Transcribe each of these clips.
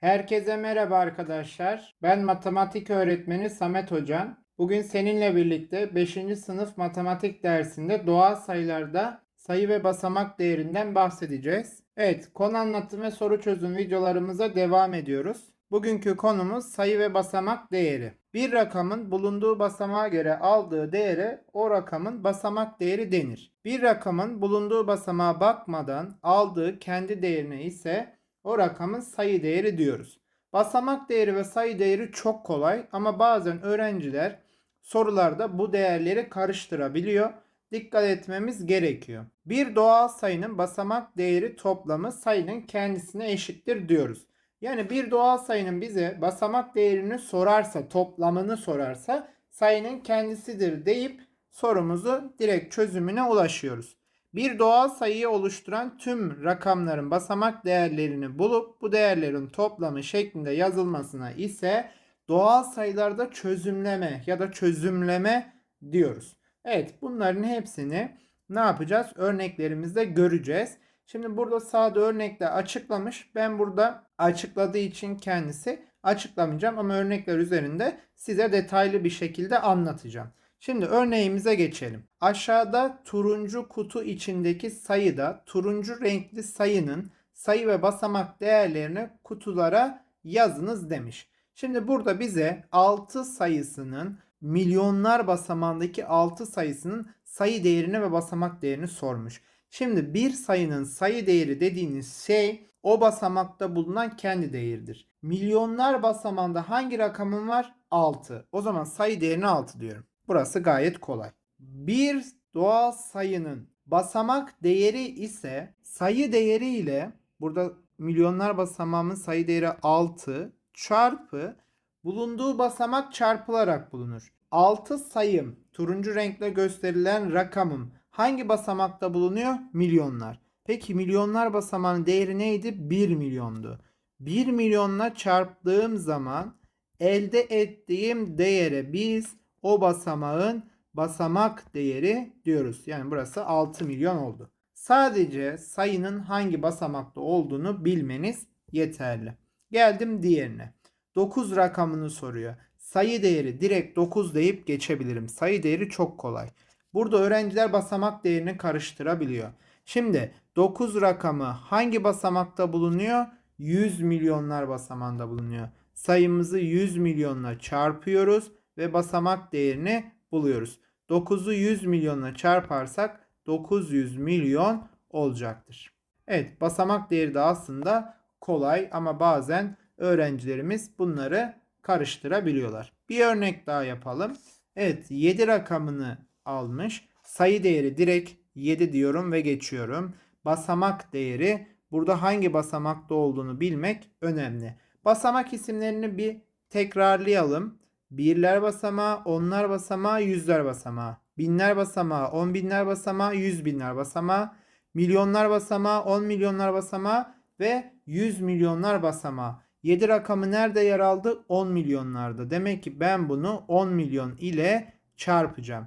Herkese merhaba arkadaşlar. Ben matematik öğretmeni Samet Hocan. Bugün seninle birlikte 5. sınıf matematik dersinde doğal sayılarda sayı ve basamak değerinden bahsedeceğiz. Evet, konu anlatım ve soru çözüm videolarımıza devam ediyoruz. Bugünkü konumuz sayı ve basamak değeri. Bir rakamın bulunduğu basamağa göre aldığı değere o rakamın basamak değeri denir. Bir rakamın bulunduğu basamağa bakmadan aldığı kendi değerine ise o rakamın sayı değeri diyoruz. Basamak değeri ve sayı değeri çok kolay ama bazen öğrenciler sorularda bu değerleri karıştırabiliyor. Dikkat etmemiz gerekiyor. Bir doğal sayının basamak değeri toplamı sayının kendisine eşittir diyoruz. Yani bir doğal sayının bize basamak değerini sorarsa, toplamını sorarsa sayının kendisidir deyip sorumuzu direkt çözümüne ulaşıyoruz. Bir doğal sayıyı oluşturan tüm rakamların basamak değerlerini bulup bu değerlerin toplamı şeklinde yazılmasına ise doğal sayılarda çözümleme ya da çözümleme diyoruz. Evet bunların hepsini ne yapacağız? Örneklerimizde göreceğiz. Şimdi burada sağda örnekle açıklamış. Ben burada açıkladığı için kendisi açıklamayacağım ama örnekler üzerinde size detaylı bir şekilde anlatacağım. Şimdi örneğimize geçelim. Aşağıda turuncu kutu içindeki sayıda turuncu renkli sayının sayı ve basamak değerlerini kutulara yazınız demiş. Şimdi burada bize 6 sayısının milyonlar basamağındaki 6 sayısının sayı değerini ve basamak değerini sormuş. Şimdi bir sayının sayı değeri dediğiniz şey o basamakta bulunan kendi değeridir. Milyonlar basamağında hangi rakamın var? 6. O zaman sayı değerini 6 diyorum. Burası gayet kolay. Bir doğal sayının basamak değeri ise sayı değeri ile burada milyonlar basamağımın sayı değeri 6 çarpı bulunduğu basamak çarpılarak bulunur. 6 sayım turuncu renkle gösterilen rakamım hangi basamakta bulunuyor? Milyonlar. Peki milyonlar basamağının değeri neydi? 1 milyondu. 1 milyonla çarptığım zaman elde ettiğim değere biz o basamağın basamak değeri diyoruz. Yani burası 6 milyon oldu. Sadece sayının hangi basamakta olduğunu bilmeniz yeterli. Geldim diğerine. 9 rakamını soruyor. Sayı değeri direkt 9 deyip geçebilirim. Sayı değeri çok kolay. Burada öğrenciler basamak değerini karıştırabiliyor. Şimdi 9 rakamı hangi basamakta bulunuyor? 100 milyonlar basamağında bulunuyor. Sayımızı 100 milyonla çarpıyoruz ve basamak değerini buluyoruz. 9'u 100 milyonla çarparsak 900 milyon olacaktır. Evet basamak değeri de aslında kolay ama bazen öğrencilerimiz bunları karıştırabiliyorlar. Bir örnek daha yapalım. Evet 7 rakamını almış. Sayı değeri direkt 7 diyorum ve geçiyorum. Basamak değeri burada hangi basamakta olduğunu bilmek önemli. Basamak isimlerini bir tekrarlayalım. Birler basamağı, onlar basamağı, yüzler basamağı. Binler basamağı, on binler basamağı, yüz binler basamağı. Milyonlar basamağı, on milyonlar basamağı ve yüz milyonlar basamağı. 7 rakamı nerede yer aldı? 10 milyonlarda. Demek ki ben bunu 10 milyon ile çarpacağım.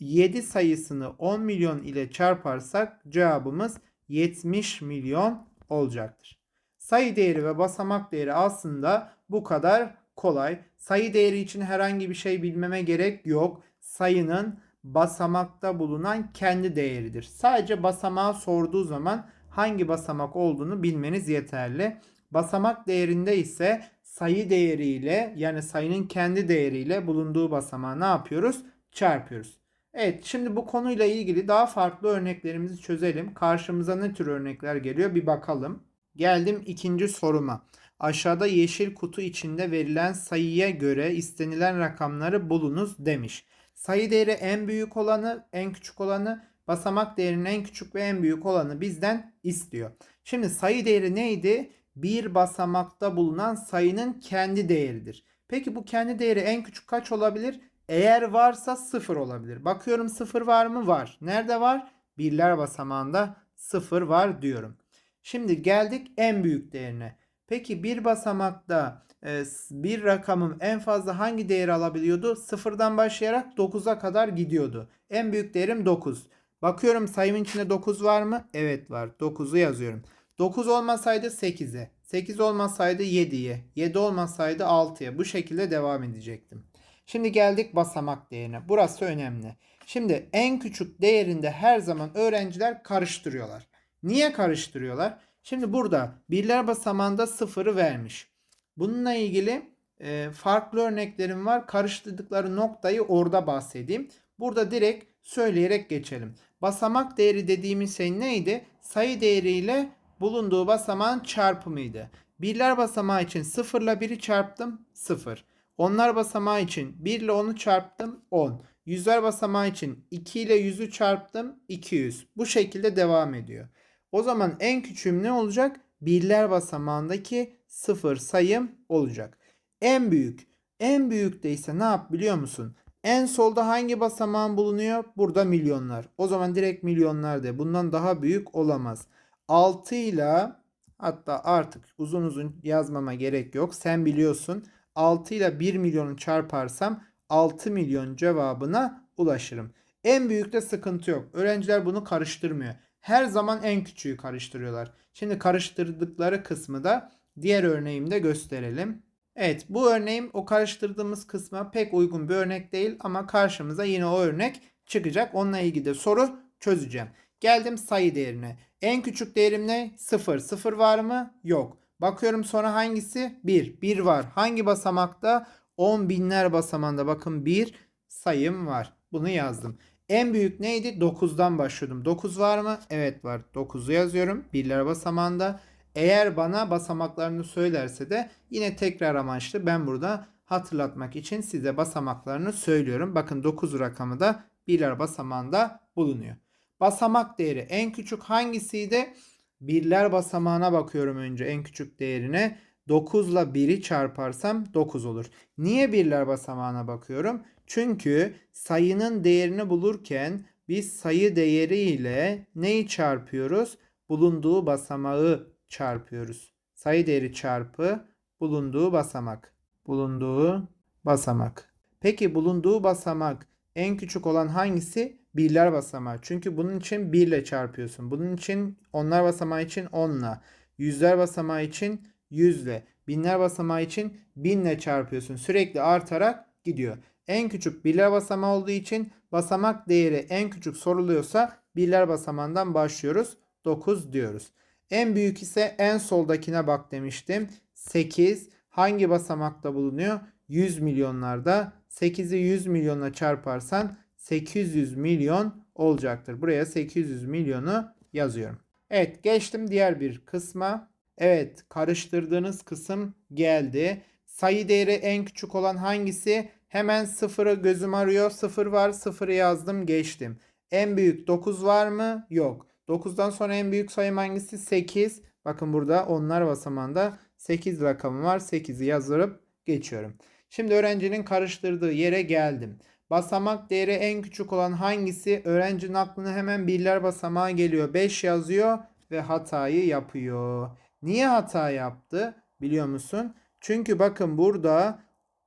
7 sayısını 10 milyon ile çarparsak cevabımız 70 milyon olacaktır. Sayı değeri ve basamak değeri aslında bu kadar kolay. Sayı değeri için herhangi bir şey bilmeme gerek yok. Sayının basamakta bulunan kendi değeridir. Sadece basamağı sorduğu zaman hangi basamak olduğunu bilmeniz yeterli. Basamak değerinde ise sayı değeriyle yani sayının kendi değeriyle bulunduğu basamağı ne yapıyoruz? Çarpıyoruz. Evet şimdi bu konuyla ilgili daha farklı örneklerimizi çözelim. Karşımıza ne tür örnekler geliyor bir bakalım. Geldim ikinci soruma. Aşağıda yeşil kutu içinde verilen sayıya göre istenilen rakamları bulunuz demiş. Sayı değeri en büyük olanı, en küçük olanı, basamak değerinin en küçük ve en büyük olanı bizden istiyor. Şimdi sayı değeri neydi? Bir basamakta bulunan sayının kendi değeridir. Peki bu kendi değeri en küçük kaç olabilir? Eğer varsa 0 olabilir. Bakıyorum 0 var mı? Var. Nerede var? Birler basamağında 0 var diyorum. Şimdi geldik en büyük değerine. Peki bir basamakta e, bir rakamım en fazla hangi değeri alabiliyordu? Sıfırdan başlayarak 9'a kadar gidiyordu. En büyük değerim 9. Bakıyorum sayımın içinde 9 var mı? Evet var. 9'u yazıyorum. 9 olmasaydı 8'e. 8 olmasaydı 7'ye. 7 olmasaydı 6'ya. Bu şekilde devam edecektim. Şimdi geldik basamak değerine. Burası önemli. Şimdi en küçük değerinde her zaman öğrenciler karıştırıyorlar. Niye karıştırıyorlar? Şimdi burada birler basamağında sıfırı vermiş. Bununla ilgili e, farklı örneklerim var. Karıştırdıkları noktayı orada bahsedeyim. Burada direkt söyleyerek geçelim. Basamak değeri dediğimiz şey neydi? Sayı değeriyle bulunduğu basamağın çarpımıydı. Birler basamağı için 0 ile 1'i çarptım 0. Onlar basamağı için 1 ile 10'u çarptım 10. Yüzler basamağı için 2 ile 100'ü çarptım 200. Bu şekilde devam ediyor. O zaman en küçüğüm ne olacak? Birler basamağındaki 0 sayım olacak. En büyük. En büyük de ise ne yap biliyor musun? En solda hangi basamağın bulunuyor? Burada milyonlar. O zaman direkt milyonlar de. Bundan daha büyük olamaz. 6 ile hatta artık uzun uzun yazmama gerek yok. Sen biliyorsun. 6 ile 1 milyonu çarparsam 6 milyon cevabına ulaşırım. En büyükte sıkıntı yok. Öğrenciler bunu karıştırmıyor. Her zaman en küçüğü karıştırıyorlar. Şimdi karıştırdıkları kısmı da diğer örneğimde gösterelim. Evet bu örneğim o karıştırdığımız kısma pek uygun bir örnek değil ama karşımıza yine o örnek çıkacak. Onunla ilgili de soru çözeceğim. Geldim sayı değerine. En küçük değerim ne? 0. 0 var mı? Yok. Bakıyorum sonra hangisi? 1. 1 var. Hangi basamakta? 10 binler basamağında bakın 1 sayım var. Bunu yazdım. En büyük neydi? 9'dan başlıyordum. 9 var mı? Evet var. 9'u yazıyorum. Birler basamağında. Eğer bana basamaklarını söylerse de yine tekrar amaçlı ben burada hatırlatmak için size basamaklarını söylüyorum. Bakın 9 rakamı da birler basamağında bulunuyor. Basamak değeri en küçük hangisiydi? Birler basamağına bakıyorum önce en küçük değerine. 9 ile 1'i çarparsam 9 olur. Niye birler basamağına bakıyorum? Çünkü sayının değerini bulurken biz sayı değeri ile neyi çarpıyoruz? Bulunduğu basamağı çarpıyoruz. Sayı değeri çarpı bulunduğu basamak. Bulunduğu basamak. Peki bulunduğu basamak en küçük olan hangisi? Birler basamağı. Çünkü bunun için 1 ile çarpıyorsun. Bunun için onlar basamağı için 10 ile. Yüzler basamağı için 100 ile. Binler basamağı için 1000 ile çarpıyorsun. Sürekli artarak gidiyor. En küçük birler basamağı olduğu için basamak değeri en küçük soruluyorsa birler basamağından başlıyoruz. 9 diyoruz. En büyük ise en soldakine bak demiştim. 8 hangi basamakta bulunuyor? 100 milyonlarda. 8'i 100 milyona çarparsan 800 milyon olacaktır. Buraya 800 milyonu yazıyorum. Evet geçtim diğer bir kısma. Evet karıştırdığınız kısım geldi. Sayı değeri en küçük olan hangisi? Hemen sıfırı gözüm arıyor. Sıfır var. Sıfırı yazdım geçtim. En büyük 9 var mı? Yok. 9'dan sonra en büyük sayım hangisi? 8. Bakın burada onlar basamağında 8 rakamı var. 8'i yazırıp geçiyorum. Şimdi öğrencinin karıştırdığı yere geldim. Basamak değeri en küçük olan hangisi? Öğrencinin aklına hemen birler basamağı geliyor. 5 yazıyor ve hatayı yapıyor. Niye hata yaptı? Biliyor musun? Çünkü bakın burada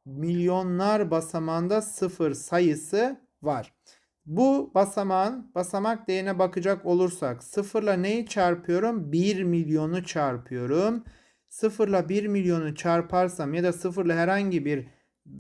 milyonlar basamağında sıfır sayısı var. Bu basamağın basamak değerine bakacak olursak sıfırla neyi çarpıyorum? 1 milyonu çarpıyorum. Sıfırla 1 milyonu çarparsam ya da sıfırla herhangi bir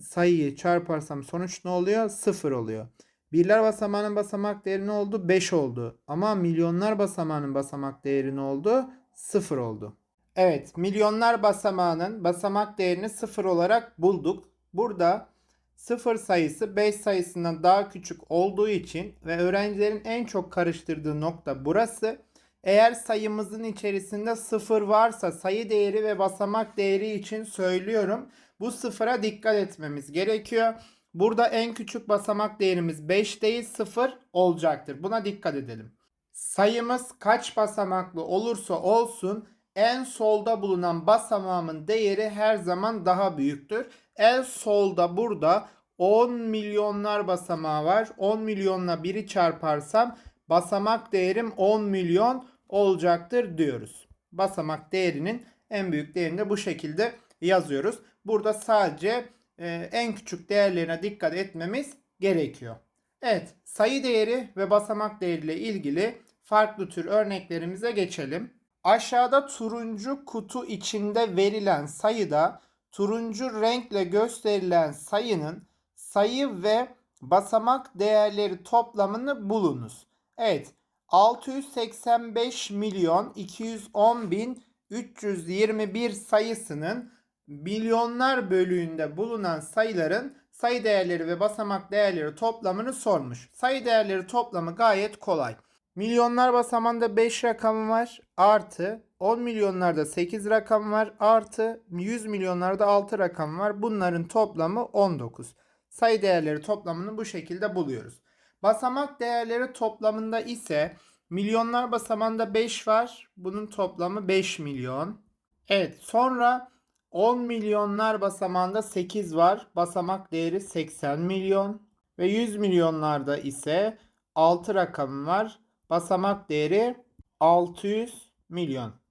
sayıyı çarparsam sonuç ne oluyor? Sıfır oluyor. Birler basamağının basamak değeri ne oldu? 5 oldu. Ama milyonlar basamağının basamak değeri ne oldu? 0 oldu. Evet, milyonlar basamağının basamak değerini 0 olarak bulduk. Burada 0 sayısı 5 sayısından daha küçük olduğu için ve öğrencilerin en çok karıştırdığı nokta burası. Eğer sayımızın içerisinde 0 varsa sayı değeri ve basamak değeri için söylüyorum. Bu sıfıra dikkat etmemiz gerekiyor. Burada en küçük basamak değerimiz 5 değil 0 olacaktır. Buna dikkat edelim. Sayımız kaç basamaklı olursa olsun en solda bulunan basamağımın değeri her zaman daha büyüktür. En solda burada 10 milyonlar basamağı var. 10 milyonla 1'i çarparsam basamak değerim 10 milyon olacaktır diyoruz. Basamak değerinin en büyük değerini de bu şekilde yazıyoruz. Burada sadece e, en küçük değerlerine dikkat etmemiz gerekiyor. Evet sayı değeri ve basamak değeriyle ilgili farklı tür örneklerimize geçelim. Aşağıda turuncu kutu içinde verilen sayıda turuncu renkle gösterilen sayının sayı ve basamak değerleri toplamını bulunuz. Evet 685 milyon 210 bin 321 sayısının milyonlar bölüğünde bulunan sayıların sayı değerleri ve basamak değerleri toplamını sormuş. Sayı değerleri toplamı gayet kolay. Milyonlar basamağında 5 rakamı var artı 10 milyonlarda 8 rakam var artı 100 milyonlarda 6 rakam var. Bunların toplamı 19. Sayı değerleri toplamını bu şekilde buluyoruz. Basamak değerleri toplamında ise milyonlar basamağında 5 var. Bunun toplamı 5 milyon. Evet sonra 10 milyonlar basamağında 8 var. Basamak değeri 80 milyon. Ve 100 milyonlarda ise 6 rakam var. Basamak değeri 600 milyon.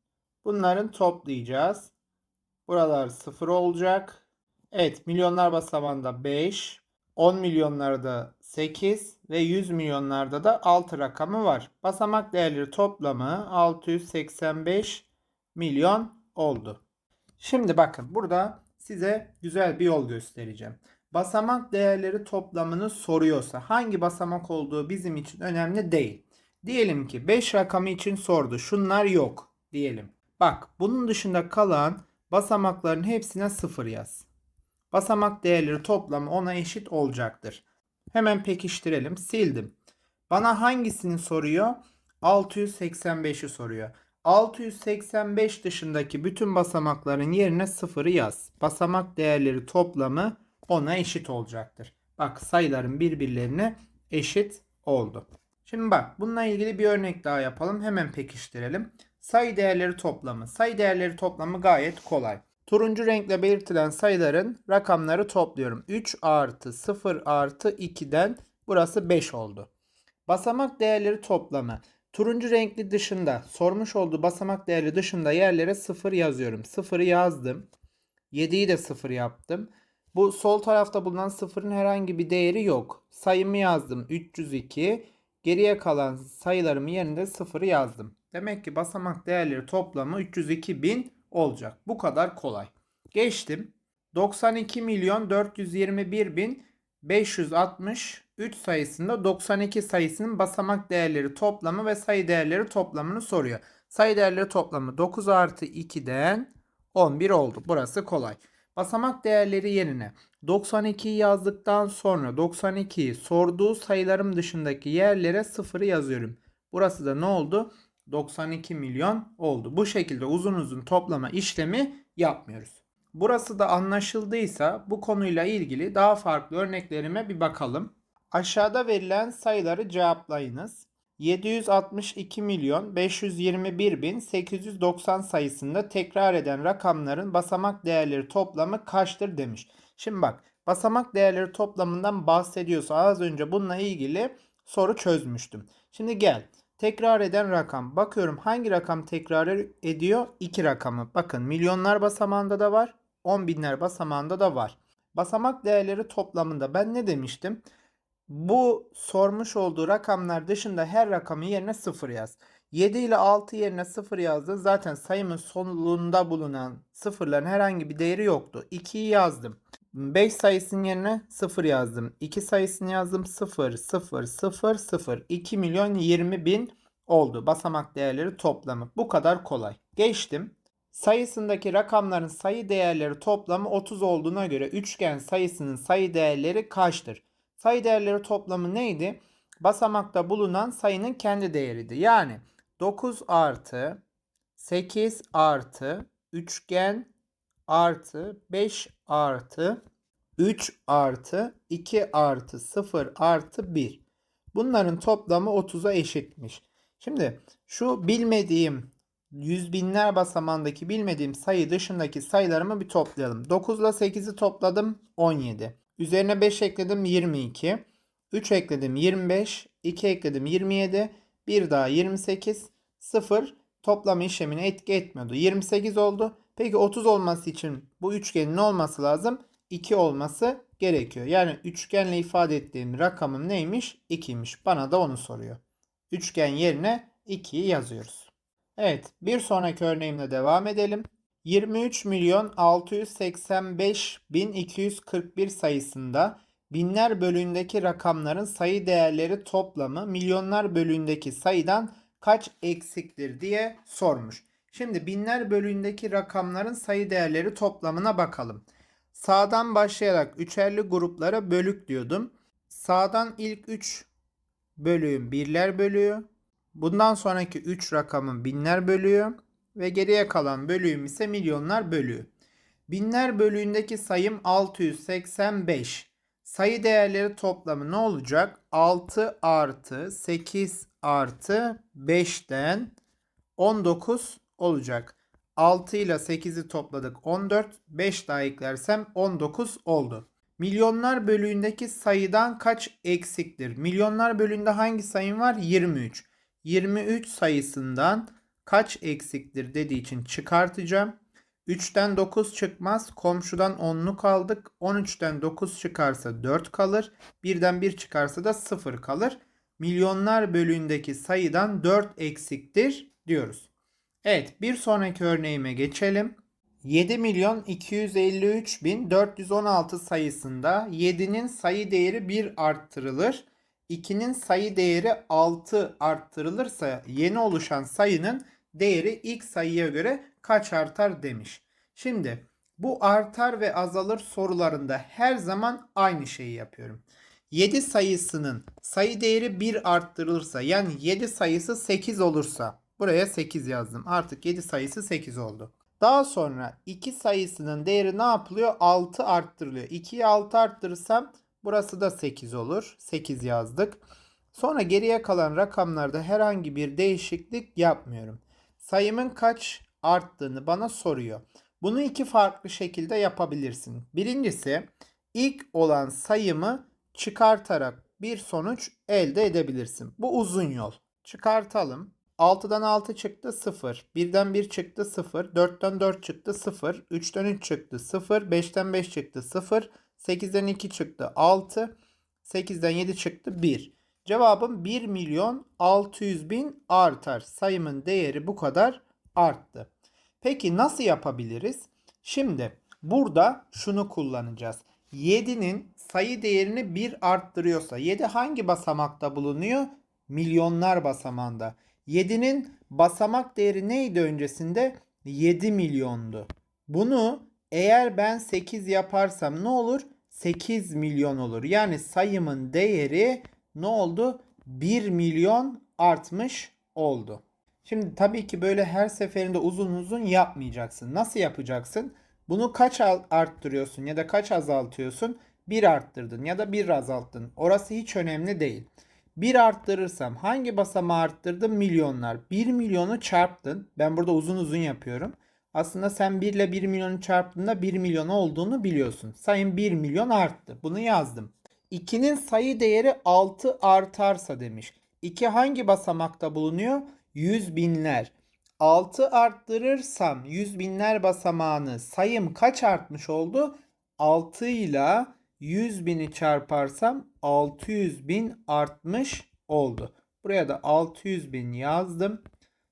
Bunların toplayacağız. Buralar 0 olacak. Evet milyonlar basamağında 5. 10 milyonlarda 8 ve 100 milyonlarda da 6 rakamı var. Basamak değerleri toplamı 685 milyon oldu. Şimdi bakın burada size güzel bir yol göstereceğim. Basamak değerleri toplamını soruyorsa hangi basamak olduğu bizim için önemli değil. Diyelim ki 5 rakamı için sordu. Şunlar yok diyelim. Bak bunun dışında kalan basamakların hepsine 0 yaz. Basamak değerleri toplamı ona eşit olacaktır. Hemen pekiştirelim. Sildim. Bana hangisini soruyor? 685'i soruyor. 685 dışındaki bütün basamakların yerine 0'ı yaz. Basamak değerleri toplamı ona eşit olacaktır. Bak sayıların birbirlerine eşit oldu. Şimdi bak bununla ilgili bir örnek daha yapalım. Hemen pekiştirelim. Sayı değerleri toplamı. Sayı değerleri toplamı gayet kolay. Turuncu renkle belirtilen sayıların rakamları topluyorum. 3 artı 0 artı 2'den burası 5 oldu. Basamak değerleri toplamı. Turuncu renkli dışında sormuş olduğu basamak değerli dışında yerlere 0 yazıyorum. 0'ı yazdım. 7'yi de 0 yaptım. Bu sol tarafta bulunan sıfırın herhangi bir değeri yok. Sayımı yazdım 302. Geriye kalan sayılarımın yerine 0'ı yazdım. Demek ki basamak değerleri toplamı 302.000 olacak. Bu kadar kolay. Geçtim. 92 milyon 421 bin 563 sayısında 92 sayısının basamak değerleri toplamı ve sayı değerleri toplamını soruyor. Sayı değerleri toplamı 9 artı 2'den 11 oldu. Burası kolay. Basamak değerleri yerine 92'yi yazdıktan sonra 92'yi sorduğu sayılarım dışındaki yerlere 0'ı yazıyorum. Burası da ne oldu? 92 milyon oldu. Bu şekilde uzun uzun toplama işlemi yapmıyoruz. Burası da anlaşıldıysa bu konuyla ilgili daha farklı örneklerime bir bakalım. Aşağıda verilen sayıları cevaplayınız. 762 milyon 521 bin 890 sayısında tekrar eden rakamların basamak değerleri toplamı kaçtır demiş. Şimdi bak basamak değerleri toplamından bahsediyorsa az önce bununla ilgili soru çözmüştüm. Şimdi gel tekrar eden rakam. Bakıyorum hangi rakam tekrar ediyor? 2 rakamı. Bakın milyonlar basamağında da var. 10 binler basamağında da var. Basamak değerleri toplamında ben ne demiştim? Bu sormuş olduğu rakamlar dışında her rakamı yerine 0 yaz. 7 ile 6 yerine 0 yazdın. Zaten sayımın sonunda bulunan sıfırların herhangi bir değeri yoktu. 2'yi yazdım. 5 sayısının yerine 0 yazdım. 2 sayısını yazdım 0 0 0 0 2 milyon 20 bin oldu. Basamak değerleri toplamı. Bu kadar kolay. Geçtim. Sayısındaki rakamların sayı değerleri toplamı 30 olduğuna göre üçgen sayısının sayı değerleri kaçtır? Sayı değerleri toplamı neydi? Basamakta bulunan sayının kendi değeriydi. Yani 9 artı 8 artı üçgen artı 5 artı 3 artı 2 artı 0 artı 1. Bunların toplamı 30'a eşitmiş. Şimdi şu bilmediğim yüz binler basamağındaki bilmediğim sayı dışındaki sayılarımı bir toplayalım. 9 ile 8'i topladım 17. Üzerine 5 ekledim 22. 3 ekledim 25. 2 ekledim 27. Bir daha 28. 0 toplama işlemine etki etmiyordu. 28 oldu. Peki 30 olması için bu üçgenin ne olması lazım? 2 olması gerekiyor. Yani üçgenle ifade ettiğim rakamım neymiş? 2'ymiş. Bana da onu soruyor. Üçgen yerine 2'yi yazıyoruz. Evet, bir sonraki örneğimle devam edelim. 23 milyon 685 bin 241 sayısında binler bölüğündeki rakamların sayı değerleri toplamı milyonlar bölüğündeki sayıdan kaç eksiktir diye sormuş. Şimdi binler bölüğündeki rakamların sayı değerleri toplamına bakalım. Sağdan başlayarak üçerli gruplara bölük diyordum. Sağdan ilk 3 bölüğün birler bölüğü. Bundan sonraki 3 rakamın binler bölüğü ve geriye kalan bölüğüm ise milyonlar bölüğü. Binler bölüğündeki sayım 685. Sayı değerleri toplamı ne olacak? 6 artı 8 artı 5'ten 19 olacak. 6 ile 8'i topladık 14. 5 daha eklersem 19 oldu. Milyonlar bölüğündeki sayıdan kaç eksiktir? Milyonlar bölüğünde hangi sayım var? 23. 23 sayısından kaç eksiktir dediği için çıkartacağım. 3'ten 9 çıkmaz. Komşudan 10'luk aldık. 13'ten 9 çıkarsa 4 kalır. 1'den 1 çıkarsa da 0 kalır. Milyonlar bölüğündeki sayıdan 4 eksiktir diyoruz. Evet bir sonraki örneğime geçelim. 7 milyon 253 bin 416 sayısında 7'nin sayı değeri 1 arttırılır. 2'nin sayı değeri 6 arttırılırsa yeni oluşan sayının değeri ilk sayıya göre kaç artar demiş. Şimdi bu artar ve azalır sorularında her zaman aynı şeyi yapıyorum. 7 sayısının sayı değeri 1 arttırılırsa yani 7 sayısı 8 olursa buraya 8 yazdım. Artık 7 sayısı 8 oldu. Daha sonra 2 sayısının değeri ne yapılıyor? 6 arttırılıyor. 2'yi 6 arttırırsam burası da 8 olur. 8 yazdık. Sonra geriye kalan rakamlarda herhangi bir değişiklik yapmıyorum. Sayımın kaç arttığını bana soruyor. Bunu iki farklı şekilde yapabilirsin. Birincisi ilk olan sayımı çıkartarak bir sonuç elde edebilirsin. Bu uzun yol. Çıkartalım. 6'dan 6 çıktı 0. 1'den 1 çıktı 0. 4'ten 4 çıktı 0. 3'ten 3 çıktı 0. 5'ten 5 çıktı 0. 8'den 2 çıktı 6. 8'den 7 çıktı 1. Cevabım 1 milyon 600 bin artar. Sayımın değeri bu kadar arttı. Peki nasıl yapabiliriz? Şimdi burada şunu kullanacağız. 7'nin sayı değerini 1 arttırıyorsa 7 hangi basamakta bulunuyor? Milyonlar basamağında. 7'nin basamak değeri neydi öncesinde? 7 milyondu. Bunu eğer ben 8 yaparsam ne olur? 8 milyon olur. Yani sayımın değeri ne oldu? 1 milyon artmış oldu. Şimdi tabii ki böyle her seferinde uzun uzun yapmayacaksın. Nasıl yapacaksın? Bunu kaç arttırıyorsun ya da kaç azaltıyorsun? 1 arttırdın ya da 1 azalttın. Orası hiç önemli değil. 1 arttırırsam hangi basamağı arttırdım? Milyonlar. 1 milyonu çarptın. Ben burada uzun uzun yapıyorum. Aslında sen 1 ile 1 milyonu çarptığında 1 milyon olduğunu biliyorsun. Sayın 1 milyon arttı. Bunu yazdım. 2'nin sayı değeri 6 artarsa demiş. 2 hangi basamakta bulunuyor? Yüz binler. 6 arttırırsam yüz binler basamağını sayım kaç artmış oldu? 6 ile 100 bini çarparsam 600 bin artmış oldu. Buraya da 600 bin yazdım.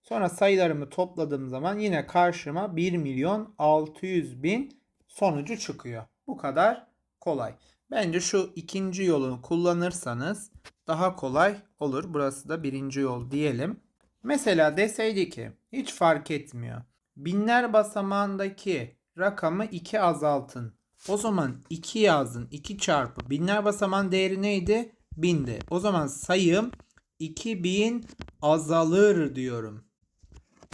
Sonra sayılarımı topladığım zaman yine karşıma 1 milyon 600 bin sonucu çıkıyor. Bu kadar kolay. Bence şu ikinci yolunu kullanırsanız daha kolay olur. Burası da birinci yol diyelim. Mesela deseydi ki hiç fark etmiyor. Binler basamağındaki rakamı 2 azaltın. O zaman 2 yazın. 2 çarpı. Binler basamağın değeri neydi? 1000'di. O zaman sayım 2000 azalır diyorum.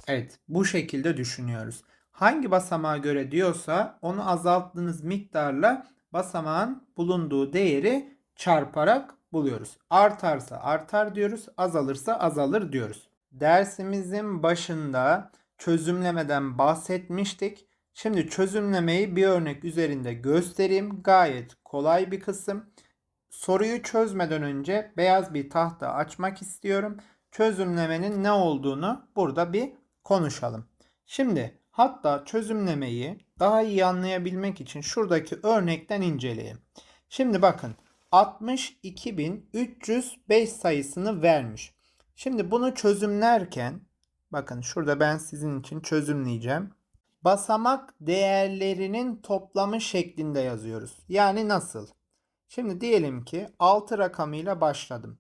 Evet bu şekilde düşünüyoruz. Hangi basamağa göre diyorsa onu azalttığınız miktarla basamağın bulunduğu değeri çarparak buluyoruz. Artarsa artar diyoruz, azalırsa azalır diyoruz. Dersimizin başında çözümlemeden bahsetmiştik. Şimdi çözümlemeyi bir örnek üzerinde göstereyim. Gayet kolay bir kısım. Soruyu çözmeden önce beyaz bir tahta açmak istiyorum. Çözümlemenin ne olduğunu burada bir konuşalım. Şimdi hatta çözümlemeyi daha iyi anlayabilmek için şuradaki örnekten inceleyelim. Şimdi bakın 62.305 sayısını vermiş. Şimdi bunu çözümlerken Bakın şurada ben sizin için çözümleyeceğim. Basamak değerlerinin toplamı şeklinde yazıyoruz. Yani nasıl? Şimdi diyelim ki 6 rakamıyla başladım.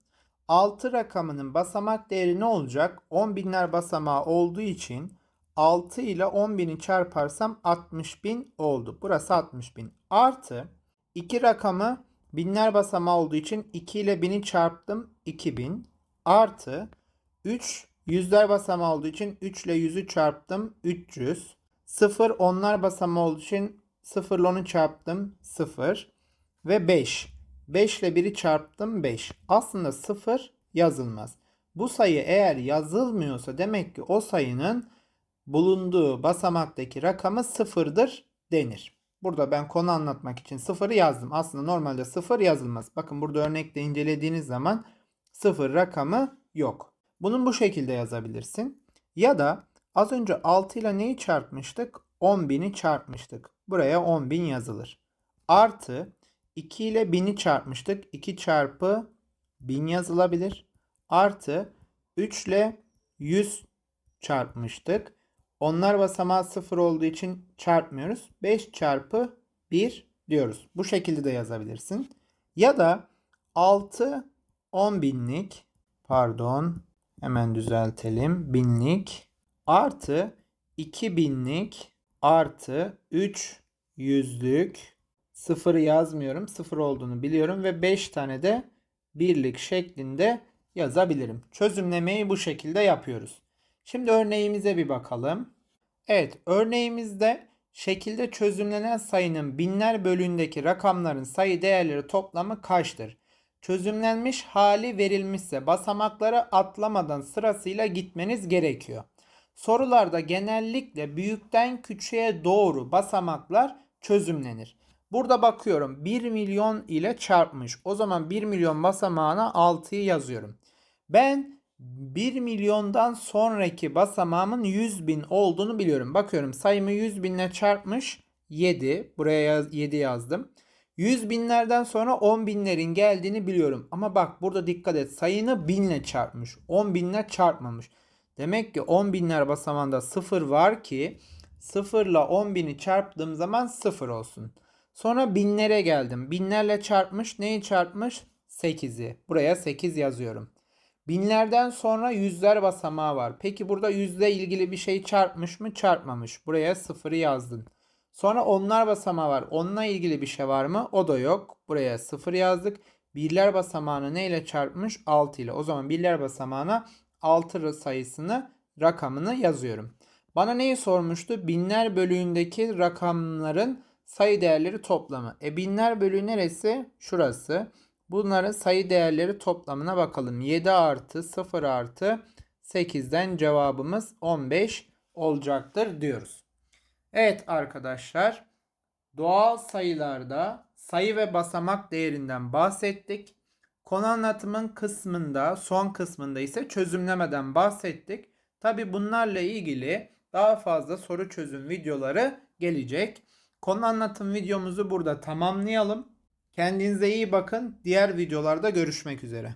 6 rakamının basamak değeri ne olacak? 10 binler basamağı olduğu için 6 ile 10 bini çarparsam 60 bin oldu. Burası 60 bin. Artı 2 rakamı binler basamağı olduğu için 2 ile 1000'i çarptım 2000. Artı 3 yüzler basamağı olduğu için 3 ile 100'ü çarptım 300. 0 onlar basamağı olduğu için 0 ile 10'u çarptım 0. Ve 5. 5 ile 1'i çarptım 5. Aslında 0 yazılmaz. Bu sayı eğer yazılmıyorsa demek ki o sayının bulunduğu basamaktaki rakamı sıfırdır denir. Burada ben konu anlatmak için sıfırı yazdım. Aslında normalde sıfır yazılmaz. Bakın burada örnekte incelediğiniz zaman sıfır rakamı yok. Bunun bu şekilde yazabilirsin. Ya da az önce 6 ile neyi çarpmıştık? 10.000'i çarpmıştık. Buraya 10.000 yazılır. Artı 2 ile 1000'i çarpmıştık. 2 çarpı 1000 yazılabilir. Artı 3 ile 100 çarpmıştık. Onlar basamağı 0 olduğu için çarpmıyoruz. 5 çarpı 1 diyoruz. Bu şekilde de yazabilirsin. Ya da 6 10 binlik pardon hemen düzeltelim. Binlik artı 2 binlik artı 3 yüzlük sıfır yazmıyorum. Sıfır olduğunu biliyorum ve 5 tane de birlik şeklinde yazabilirim. Çözümlemeyi bu şekilde yapıyoruz. Şimdi örneğimize bir bakalım. Evet, örneğimizde şekilde çözümlenen sayının binler bölüğündeki rakamların sayı değerleri toplamı kaçtır? Çözümlenmiş hali verilmişse basamakları atlamadan sırasıyla gitmeniz gerekiyor. Sorularda genellikle büyükten küçüğe doğru basamaklar çözümlenir. Burada bakıyorum 1 milyon ile çarpmış. O zaman 1 milyon basamağına 6'yı yazıyorum. Ben 1 milyondan sonraki basamağımın 100 bin olduğunu biliyorum. Bakıyorum sayımı 100 binle çarpmış 7. Buraya yaz, 7 yazdım. 100 binlerden sonra 10 binlerin geldiğini biliyorum. Ama bak burada dikkat et sayını binle çarpmış. 10 binle çarpmamış. Demek ki 10 binler basamağında 0 var ki 0 ile 10 bini çarptığım zaman 0 olsun. Sonra binlere geldim. Binlerle çarpmış. Neyi çarpmış? 8'i. Buraya 8 yazıyorum. Binlerden sonra yüzler basamağı var. Peki burada yüzle ilgili bir şey çarpmış mı? Çarpmamış. Buraya sıfırı yazdın. Sonra onlar basamağı var. Onunla ilgili bir şey var mı? O da yok. Buraya sıfır yazdık. Birler basamağını neyle çarpmış? 6 ile. O zaman birler basamağına 6 sayısını rakamını yazıyorum. Bana neyi sormuştu? Binler bölüğündeki rakamların sayı değerleri toplamı. E binler bölüğü neresi? Şurası. Bunların sayı değerleri toplamına bakalım. 7 artı 0 artı 8'den cevabımız 15 olacaktır diyoruz. Evet arkadaşlar doğal sayılarda sayı ve basamak değerinden bahsettik. Konu anlatımın kısmında son kısmında ise çözümlemeden bahsettik. Tabi bunlarla ilgili daha fazla soru çözüm videoları gelecek. Konu anlatım videomuzu burada tamamlayalım. Kendinize iyi bakın. Diğer videolarda görüşmek üzere.